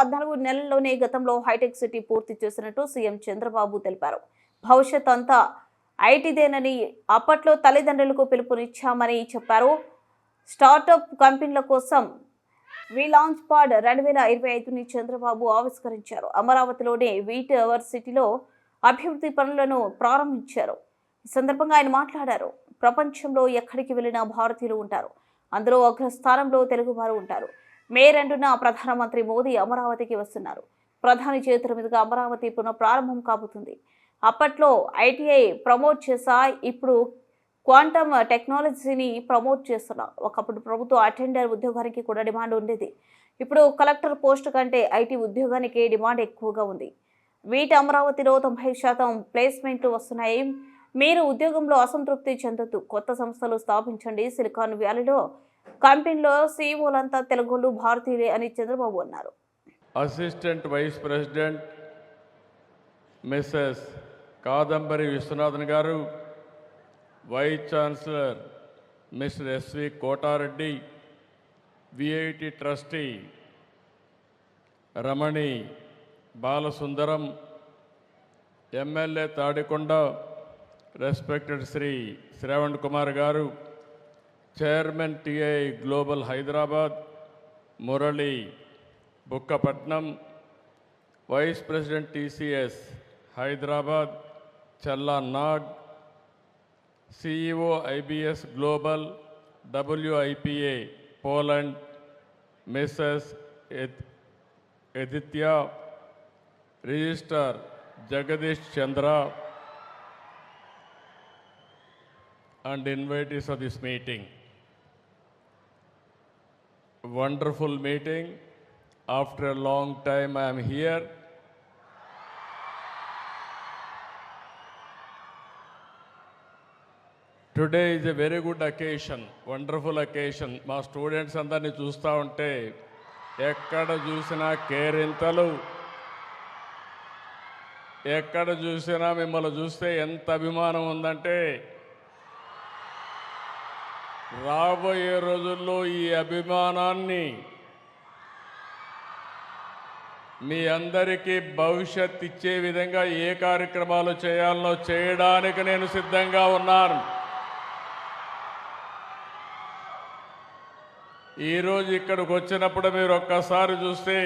పద్నాలుగు నెలల్లోనే గతంలో హైటెక్ సిటీ పూర్తి చేసినట్టు సీఎం చంద్రబాబు తెలిపారు. భవిష్యత్ అంతా ఐటీదేనని అప్పట్లో తల్లిదండ్రులకు పిలుపునిచ్చామని చెప్పారు. స్టార్టప్ కంపెనీల కోసం వి లాంచ్ పాడ్ రెండు వేల ఇరవై ఐదుని చంద్రబాబు ఆవిష్కరించారు. అమరావతిలోని వీట్ అవర్ సిటీలో అభివృద్ధి పనులను ప్రారంభించారు. ఈ సందర్భంగా ఆయన మాట్లాడారు. ప్రపంచంలో ఎక్కడికి వెళ్ళినా భారతీయులు ఉంటారు. అందులో అగ్రస్థానంలో తెలుగువారు ఉంటారు. మే రెండున ప్రధానమంత్రి మోదీ అమరావతికి వస్తున్నారు. ప్రధాని చేతుల మీదుగా అమరావతి పునః ప్రారంభం కాబోతుంది. అప్పట్లో ఐటీఐ ప్రమోట్ చేసా ఇప్పుడు క్వాంటమ్ టెక్నాలజీని ప్రమోట్ చేస్తున్నా. ఒకప్పుడు ప్రభుత్వ అటెండర్ ఉద్యోగానికి కూడా డిమాండ్ ఉండేది. ఇప్పుడు కలెక్టర్ పోస్ట్ కంటే ఐటీ ఉద్యోగానికి డిమాండ్ ఎక్కువగా ఉంది. వీటి అమరావతిలో తొంభై శాతం ప్లేస్మెంట్లు వస్తున్నాయి. మీరు ఉద్యోగంలో అసంతృప్తి చెందొద్దు. కొత్త సంస్థలు స్థాపించండి. సిలికాన్ వ్యాలీలో కంపెనీలో సీఈఓలంతా తెలుగులు భారతీయులే అని చంద్రబాబు అన్నారు. Assistant vice president Mrs Kadambari Viswanathan garu vice chancellor Mr SV Kotareddy VIT trustee Ramani Balasundaram MLA Tadikonda respected Shri Sravan Kumar garu Chairman TI Global Hyderabad Murali Bukkapatnam vice president TCS Hyderabad Challa Nag CEO IBS Global WIPA Poland Mrs Aditya register Jagadish Chandra and invitees of this meeting. Wonderful meeting. After a long time, I am here. Today is a very good occasion wonderful occasion మా students అందరినీ చూస్తూ ఉంటే ఎక్కడ చూసినా కేరింతలు ఎక్కడ చూసినా మిమ్మల్ని చూస్తే ఎంత అభిమానం ఉందంటే రాబోయే రోజుల్లో ఈ అభిమానాన్ని మీ అందరికీ భవిష్యత్ ఇచ్చే విధంగా ఏ కార్యక్రమాలు చేయాలో చేయడానికి నేను సిద్ధంగా ఉన్నాను. ఈరోజు ఇక్కడికి వచ్చినప్పుడు మీరు ఒక్కసారి చూస్తే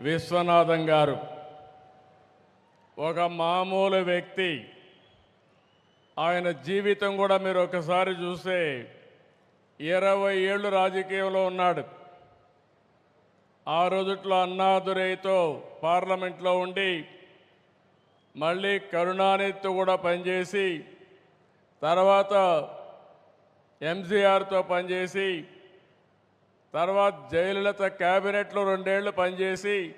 విశ్వనాథం గారు ఒక మామూలు వ్యక్తి. ఆయన జీవితం కూడా మీరు ఒకసారి చూస్తే ఇరవై ఏళ్ళు రాజకీయంలో ఉన్నాడు. ఆ రోజుట్లో అన్నాదురైతో పార్లమెంట్లో ఉండి మళ్ళీ కరుణానిధితో కూడా పనిచేసి తర్వాత ఎంజీఆర్తో పనిచేసి తర్వాత జయలలిత క్యాబినెట్లో రెండేళ్ళు పనిచేసి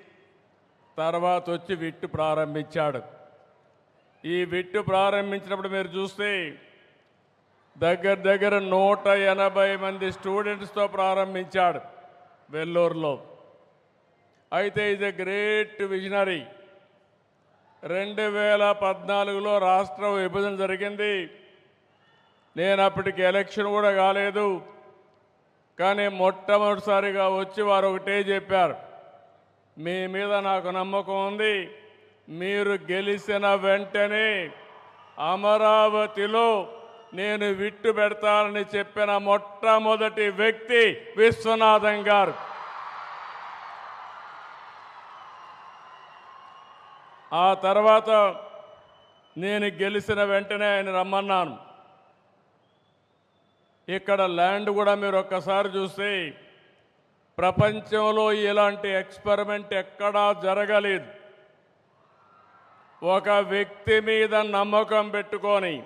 తర్వాత వచ్చి విట్టు ప్రారంభించాడు. ఈ విట్టు ప్రారంభించినప్పుడు మీరు చూస్తే దగ్గర దగ్గర నూట ఎనభై మంది స్టూడెంట్స్తో ప్రారంభించాడు వెల్లూరులో. అయితే ఇది ఎ గ్రేట్ విజనరీ రెండు వేల పద్నాలుగులో రాష్ట్ర విభజన జరిగింది. నేను అప్పటికి ఎలక్షన్ కూడా కాలేదు. కానీ మొట్టమొదటిసారిగా వచ్చి వారు ఒకటే చెప్పారు. మీ మీద నాకు నమ్మకం ఉంది. మీరు గెలిచిన వెంటనే అమరావతిలో నేను విట్టు పెడతానని చెప్పిన మొట్టమొదటి వ్యక్తి విశ్వనాథం గారు. ఆ తర్వాత నేను గెలిచిన వెంటనే ఆయన రమ్మన్నాను. ఇక్కడ ల్యాండ్ కూడా మీరు ఒక్కసారి చూస్తే ప్రపంచంలో ఇలాంటి ఎక్స్పెరిమెంట్ ఎక్కడా జరగలేదు. ఒక వ్యక్తి మీద నమ్మకం పెట్టుకొని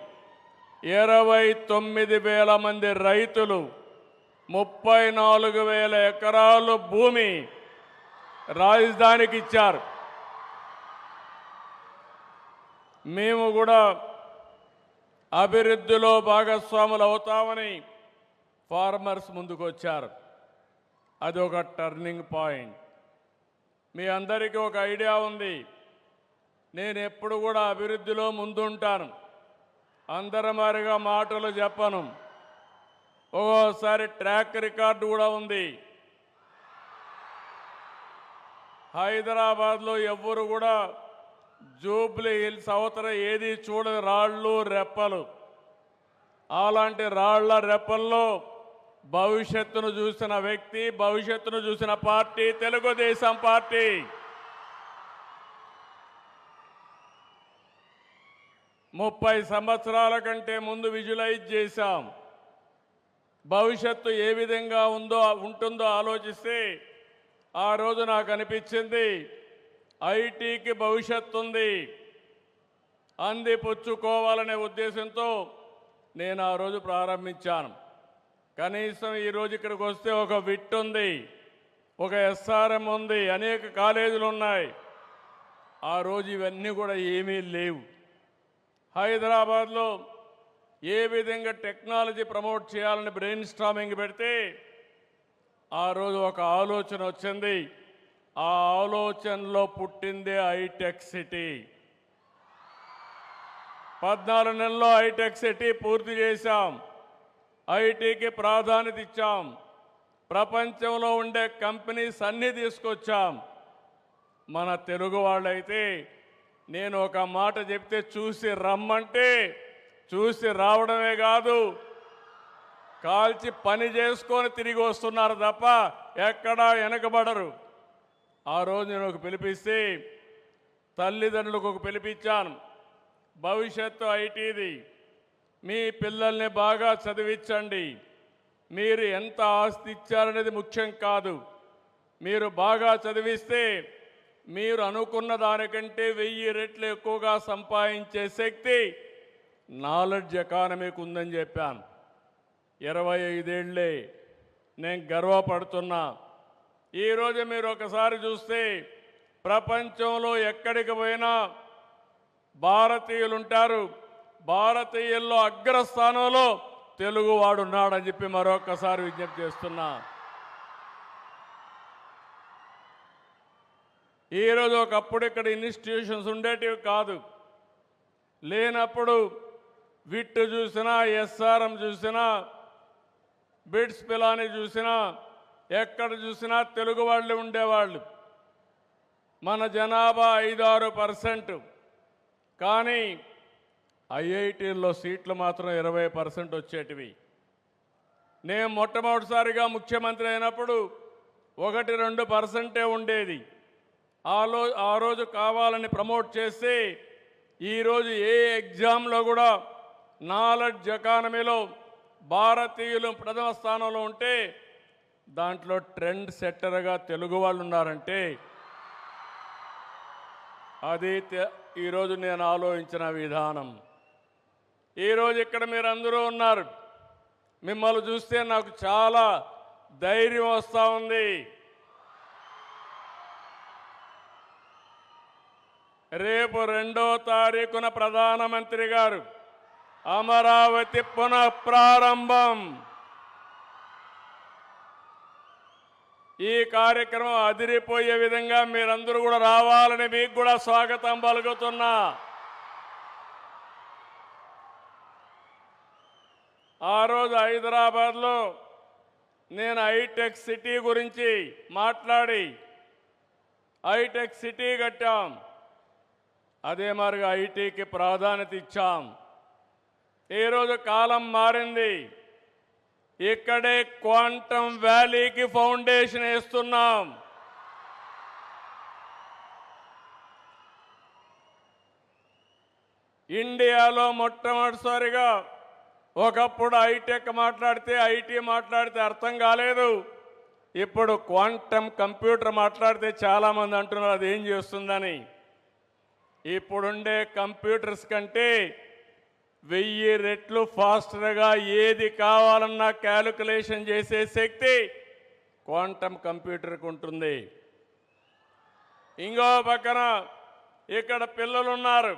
ఇరవై తొమ్మిది వేల మంది రైతులు ముప్పై నాలుగు వేల ఎకరాలు భూమి రాజధానికి ఇచ్చారు. మేము కూడా అభివృద్ధిలో భాగస్వాములు అవుతామని ఫార్మర్స్ ముందుకు వచ్చారు. అది ఒక టర్నింగ్ పాయింట్. మీ అందరికీ ఒక ఐడియా ఉంది. నేను ఎప్పుడు కూడా అభివృద్ధిలో ముందుంటాను. అందరమారిగా మాటలు చెప్పను. ఒక్కోసారి ట్రాక్ రికార్డు కూడా ఉంది. హైదరాబాద్లో ఎవ్వరు కూడా జూబ్లీ హిల్స్ అవతల ఏది చూడని రాళ్ళు రెప్పలు. అలాంటి రాళ్ళ రెప్పల్లో భవిష్యత్తును చూసిన వ్యక్తి భవిష్యత్తును చూసిన పార్టీ తెలుగుదేశం పార్టీ. ముప్పై సంవత్సరాల కంటే ముందు విజువలైజ్ చేశాం. భవిష్యత్తు ఏ విధంగా ఉందో ఉంటుందో ఆలోచిస్తే ఆ రోజు నాకు అనిపించింది ఐటీకి భవిష్యత్తు ఉంది. అంది పుచ్చుకోవాలనే ఉద్దేశంతో నేను ఆ రోజు ప్రారంభించాను. కనీసం ఈరోజు ఇక్కడికి వస్తే ఒక విట్ ఉంది ఒక ఎస్ఆర్ఎం ఉంది అనేక కాలేజీలు ఉన్నాయి. ఆ రోజు ఇవన్నీ కూడా ఏమీ లేవు. హైదరాబాద్లో ఏ విధంగా టెక్నాలజీ ప్రమోట్ చేయాలని బ్రెయిన్ స్ట్రామింగ్ పెడితే ఆ రోజు ఒక ఆలోచన వచ్చింది. ఆ ఆలోచనలో పుట్టిందే హైటెక్ సిటీ. పద్నాలుగు నెలల్లో హైటెక్ సిటీ పూర్తి చేశాం. ఐటీకి ప్రాధాన్యత ఇచ్చాం. ప్రపంచంలో ఉండే కంపెనీస్ అన్నీ తీసుకొచ్చాం. మన తెలుగు వాళ్ళైతే నేను ఒక మాట చెప్తే చూసి రమ్మంటే చూసి రావడమే కాదు. కాల్చి పని చేసుకొని తిరిగి వస్తున్నారు తప్ప ఎక్కడా వెనకబడరు. ఆ రోజు నేను ఒక పిలిపిస్తే తల్లిదండ్రులకు ఒక పిలిపించాను. భవిష్యత్తు ఐటీది. మీ పిల్లల్ని బాగా చదివించండి. మీరు ఎంత ఆస్తి ఇచ్చారనేది ముఖ్యం కాదు. మీరు బాగా చదివిస్తే మీరు అనుకున్న దానికంటే వెయ్యి రెట్లు ఎక్కువగా సంపాదించే శక్తి నాలెడ్జ్ ఎకానమీకి ఉందని చెప్పాను. ఇరవై ఐదేళ్ళే నేను గర్వపడుతున్నా. ఈరోజు మీరు ఒకసారి చూస్తే ప్రపంచంలో ఎక్కడికి పోయినా భారతీయులు ఉంటారు భారతీయుల్లో అగ్రస్థానంలో తెలుగువాడున్నాడని చెప్పి మరొకసారి విజ్ఞప్తి చేస్తున్నా. ఈరోజు ఒకప్పుడు ఇక్కడ ఇన్స్టిట్యూషన్స్ ఉండేటివి కాదు. లేనప్పుడు విట్టు చూసినా ఎస్ఆర్ఎం చూసినా బిడ్స్ పిలాని చూసినా ఎక్కడ చూసినా తెలుగు వాళ్ళు ఉండేవాళ్ళు. మన జనాభా ఐదారు పర్సెంట్ కానీ ఐఐటీల్లో సీట్లు మాత్రం ఇరవై పర్సెంట్ వచ్చేటివి. నేను మొట్టమొదటిసారిగా ముఖ్యమంత్రి అయినప్పుడు ఒకటి రెండు పర్సెంటే ఉండేది. ఆలో ఆ రోజు కావాలని ప్రమోట్ చేస్తే ఈరోజు ఏ ఎగ్జామ్లో కూడా నాలెడ్జ్ ఎకానమీలో భారతీయులు ప్రథమ స్థానంలో ఉంటే దాంట్లో ట్రెండ్ సెట్టర్గా తెలుగు వాళ్ళు ఉన్నారంటే అది తె- ఈరోజు నేను ఆలోచించిన విధానం. ఈరోజు ఇక్కడ మీరు అందరూ ఉన్నారు. మిమ్మల్ని చూస్తే నాకు చాలా ధైర్యం వస్తూ ఉంది. రేపు రెండో తారీఖున ప్రధానమంత్రి గారు అమరావతి పునః ప్రారంభం ఈ కార్యక్రమం అదిరిపోయే విధంగా మీరందరూ కూడా రావాలని మీకు కూడా స్వాగతం పలుకుతున్నా. ఆ రోజు హైదరాబాద్లో నేను హైటెక్ సిటీ గురించి మాట్లాడి హైటెక్ సిటీ కట్టాం. అదే మరిగా ఐటీకి ప్రాధాన్యత ఇచ్చాం. ఈరోజు కాలం మారింది. ఇక్కడే క్వాంటమ్ వ్యాలీకి ఫౌండేషన్ వేస్తున్నాం. ఇండియాలో మొట్టమొదటిసారిగా ఒకప్పుడు ఐటెక్ మాట్లాడితే ఐటీ మాట్లాడితే అర్థం కాలేదు. ఇప్పుడు క్వాంటమ్ కంప్యూటర్ మాట్లాడితే చాలామంది అంటున్నారు అది ఏం చేస్తుందని? ఇప్పుడుండే కంప్యూటర్స్ కంటే వెయ్యి రెట్లు ఫాస్టర్గా ఏది కావాలన్నా క్యాలిక్యులేషన్ చేసే శక్తి క్వాంటమ్ కంప్యూటర్కి ఉంటుంది. ఇంకో పక్కన ఇక్కడ పిల్లలున్నారు.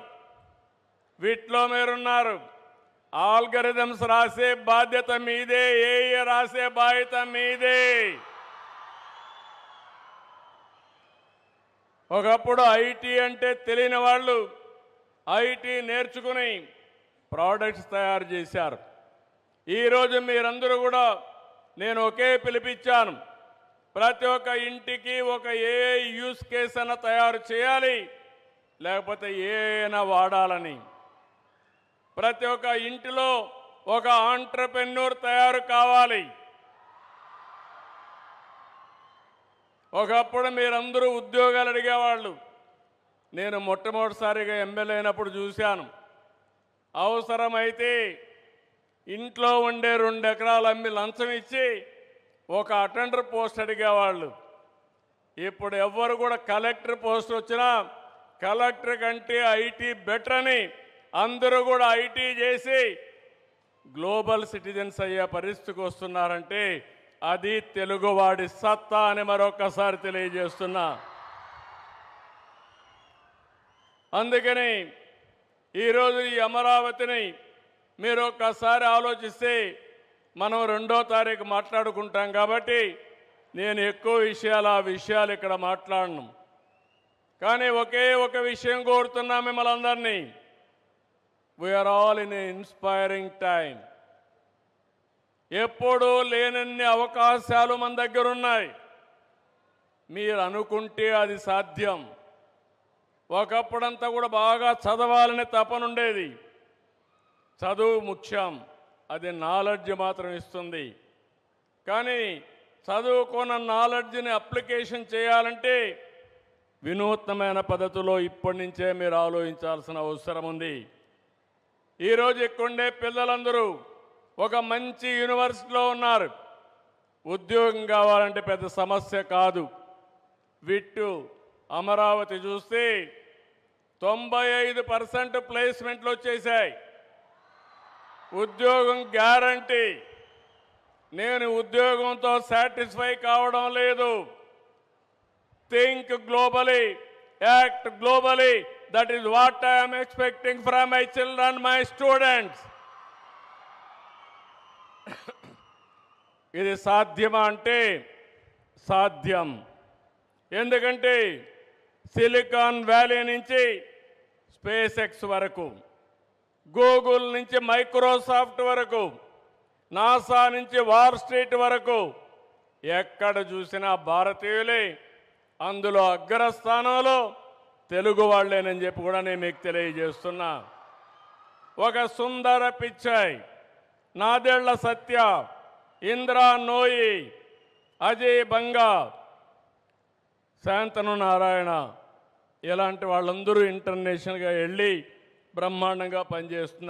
వీటిలో మీరున్నారు. ఆల్గరిథమ్స్ రాసే బాధ్యత మీదే ఏ రాసే బాధ్యత మీదే. ఒకప్పుడు ఐటీ అంటే తెలియని వాళ్ళు ఐటీ నేర్చుకుని ప్రోడక్ట్స్ తయారు చేశారు. ఈరోజు మీరందరూ కూడా నేను ఒకే పిలిపించాను. ప్రతి ఒక్క ఇంటికి ఒక ఏ యూస్ కేస్ అన్న తయారు చేయాలి లేకపోతే ఏనా వాడాలని. ప్రతి ఒక్క ఇంటిలో ఒక ఆంటర్ప్రెన్యూర్ తయారు కావాలి. ఒకప్పుడు మీరందరూ ఉద్యోగాలు అడిగేవాళ్ళు. నేను మొట్టమొదటిసారిగా ఎమ్మెల్యే అయినప్పుడు చూశాను. అవసరమైతే ఇంట్లో ఉండే రెండు ఎకరాలు అమ్మి లంచం ఇచ్చి ఒక అటెండర్ పోస్ట్ అడిగేవాళ్ళు. ఇప్పుడు ఎవ్వరు కూడా కలెక్టర్ పోస్ట్ వచ్చినా కలెక్టర్ కంటే ఐటీ బెటర్ అని అందరూ కూడా ఐటీ చేసి గ్లోబల్ సిటిజన్స్ అయ్యే పరిస్థితికి వస్తున్నారంటే అది తెలుగువాడి సత్తా అని మరొకసారి తెలియజేస్తున్నా. అందుకని ఈరోజు ఈ అమరావతిని మీరు ఒక్కసారి ఆలోచిస్తే మనం రెండో తారీఖు మాట్లాడుకుంటాం కాబట్టి నేను ఎక్కువ విషయాలు ఆ విషయాలు ఇక్కడ మాట్లాడను. కానీ ఒకే ఒక విషయం కోరుతున్నా మిమ్మల్ని అందరినీ. We're all in inspiring time ఎప్పుడూ లేనన్ని అవకాశాలు మన దగ్గర ఉన్నాయి మీరు అనుకుంటే అది సాధ్యం. ఒకప్పుడంతా కూడా బాగా చదవాలని తపనుండేది చదువు ముఖ్యం అది నాలెడ్జ్ మాత్రం ఇస్తుంది. కానీ చదువుకున్న నాలెడ్జ్ని అప్లికేషన్ చేయాలంటే వినూత్నమైన పద్ధతిలో ఇప్పటి నుంచే మీరు ఆలోచించాల్సిన అవసరం ఉంది. ఈరోజు ఇక్కడుండే పిల్లలందరూ ఒక మంచి యూనివర్సిటీలో ఉన్నారు. ఉద్యోగం కావాలంటే పెద్ద సమస్య కాదు. విట్టు అమరావతి చూస్తే తొంభై ఐదు పర్సెంట్ ప్లేస్మెంట్లు వచ్చేసాయి. ఉద్యోగం గ్యారంటీ. నేను ఉద్యోగంతో సాటిస్ఫై కావడం లేదు. Think globally act globally. That is what I'm expecting from my children my students. ఇది సాధ్యమా అంటే సాధ్యం. ఎందుకంటే సిలికాన్ వ్యాలీ నుంచి స్పేస్ ఎక్స్ వరకు గూగుల్ నుంచి మైక్రోసాఫ్ట్ వరకు నాసా నుంచి వార్ స్ట్రీట్ వరకు ఎక్కడ చూసినా భారతీయులే అందులో అగ్రస్థానంలో తెలుగు వాళ్ళేనని చెప్పి కూడా నేను మీకు తెలియజేస్తున్నా. ఒక సుందర పిచ్చాయి నాదెళ్ళ సత్య ఇంద్రా నోయి అజయ్ బంగా శాంతను నారాయణ ఇలాంటి వాళ్ళందరూ ఇంటర్నేషనల్గా వెళ్ళి బ్రహ్మాండంగా పనిచేస్తున్నారు.